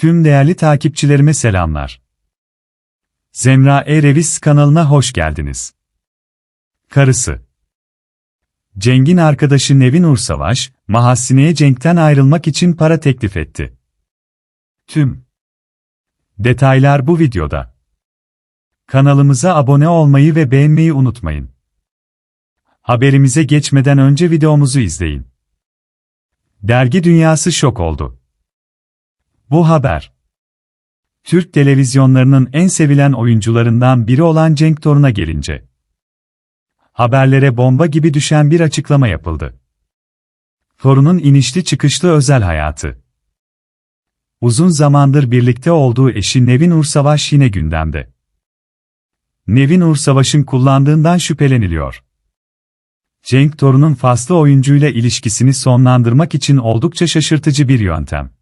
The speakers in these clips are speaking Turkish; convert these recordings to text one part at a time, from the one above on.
Tüm değerli takipçilerime selamlar. Zemra E-Revis kanalına hoş geldiniz. Karısı Cenk'in arkadaşı Nevin Ursavaş, Mahasine'ye Cenk'ten ayrılmak için para teklif etti. Tüm detaylar bu videoda. Kanalımıza abone olmayı ve beğenmeyi unutmayın. Haberimize geçmeden önce videomuzu izleyin. Dergi dünyası şok oldu. Bu haber. Türk televizyonlarının en sevilen oyuncularından biri olan Cenk Torun'a gelince. Haberlere bomba gibi düşen bir açıklama yapıldı. Torun'un inişli çıkışlı özel hayatı. Uzun zamandır birlikte olduğu eşi Nevin Ursavaş yine gündemde. Nevin Ursavaş'ın kullandığından şüpheleniliyor. Cenk Torun'un faslı oyuncuyla ilişkisini sonlandırmak için oldukça şaşırtıcı bir yöntem.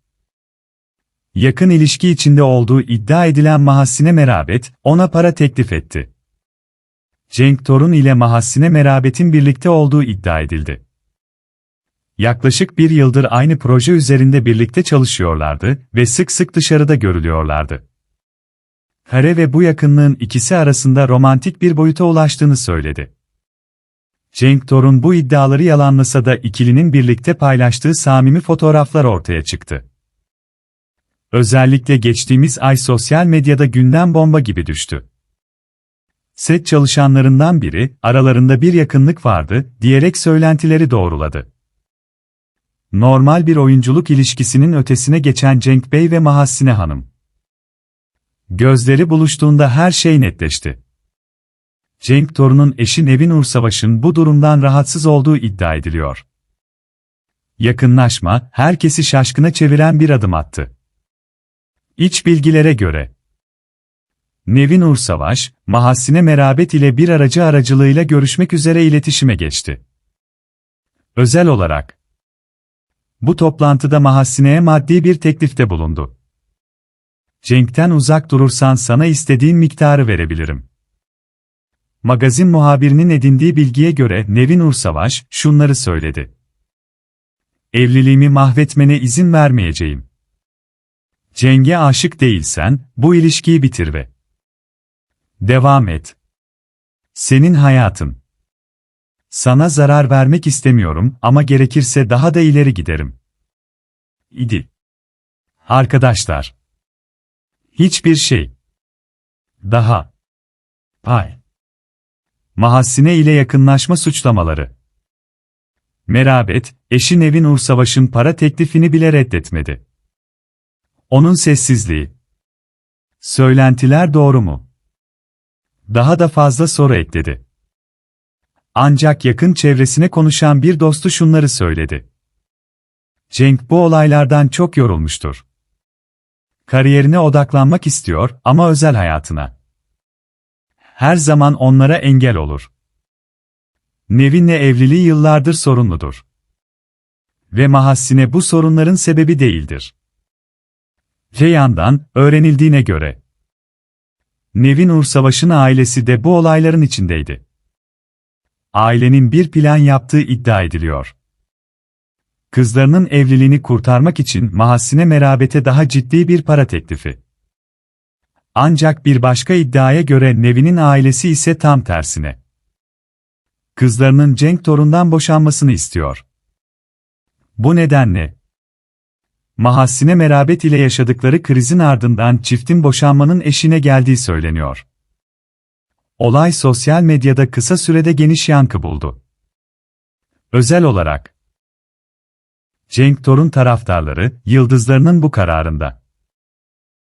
Yakın ilişki içinde olduğu iddia edilen Mahassine Merabet, ona para teklif etti. Cenk Torun ile Mahassine Merabet'in birlikte olduğu iddia edildi. Yaklaşık bir yıldır aynı proje üzerinde birlikte çalışıyorlardı ve sık sık dışarıda görülüyorlardı. Kare ve bu yakınlığın ikisi arasında romantik bir boyuta ulaştığını söyledi. Cenk Torun bu iddiaları yalanlasa da ikilinin birlikte paylaştığı samimi fotoğraflar ortaya çıktı. Özellikle geçtiğimiz ay sosyal medyada gündem bomba gibi düştü. Set çalışanlarından biri, aralarında bir yakınlık vardı, diyerek söylentileri doğruladı. Normal bir oyunculuk ilişkisinin ötesine geçen Cenk Bey ve Mahassine Hanım. Gözleri buluştuğunda her şey netleşti. Cenk Torun'un eşi Nevin Ursavaş'ın bu durumdan rahatsız olduğu iddia ediliyor. Yakınlaşma, herkesi şaşkına çeviren bir adım attı. İç bilgilere göre, Nevin Ursavaş, Mahassine Merabet ile bir aracı aracılığıyla görüşmek üzere iletişime geçti. Özel olarak, bu toplantıda Mahassine'ye maddi bir teklifte bulundu. Cenk'ten uzak durursan sana istediğin miktarı verebilirim. Magazin muhabirinin edindiği bilgiye göre Nevin Ursavaş şunları söyledi. Evliliğimi mahvetmene izin vermeyeceğim. Ceng'e aşık değilsen, bu ilişkiyi bitir ve devam et. Senin hayatın. Sana zarar vermek istemiyorum ama gerekirse daha da ileri giderim. İdi. Arkadaşlar. Hiçbir şey. Daha. Pay. Mahassine ile yakınlaşma suçlamaları. Merabet, eşi Nevin Ursavaş'ın para teklifini bile reddetmedi. Onun sessizliği. Söylentiler doğru mu? Daha da fazla soru ekledi. Ancak yakın çevresine konuşan bir dostu şunları söyledi. Cenk bu olaylardan çok yorulmuştur. Kariyerine odaklanmak istiyor ama özel hayatına. Her zaman onlara engel olur. Nevin'le evliliği yıllardır sorunludur. Ve Mahassine bu sorunların sebebi değildir. Ceyhan'dan, öğrenildiğine göre. Nevin Ursavaş'ın ailesi de bu olayların içindeydi. Ailenin bir plan yaptığı iddia ediliyor. Kızlarının evliliğini kurtarmak için Mahassine Merabet'e daha ciddi bir para teklifi. Ancak bir başka iddiaya göre Nevin'in ailesi ise tam tersine. Kızlarının Cenk Torun'dan boşanmasını istiyor. Bu nedenle, Mahassine Merabet ile yaşadıkları krizin ardından çiftin boşanmanın eşine geldiği söyleniyor. Olay sosyal medyada kısa sürede geniş yankı buldu. Özel olarak, Cenk Torun taraftarları, yıldızlarının bu kararında.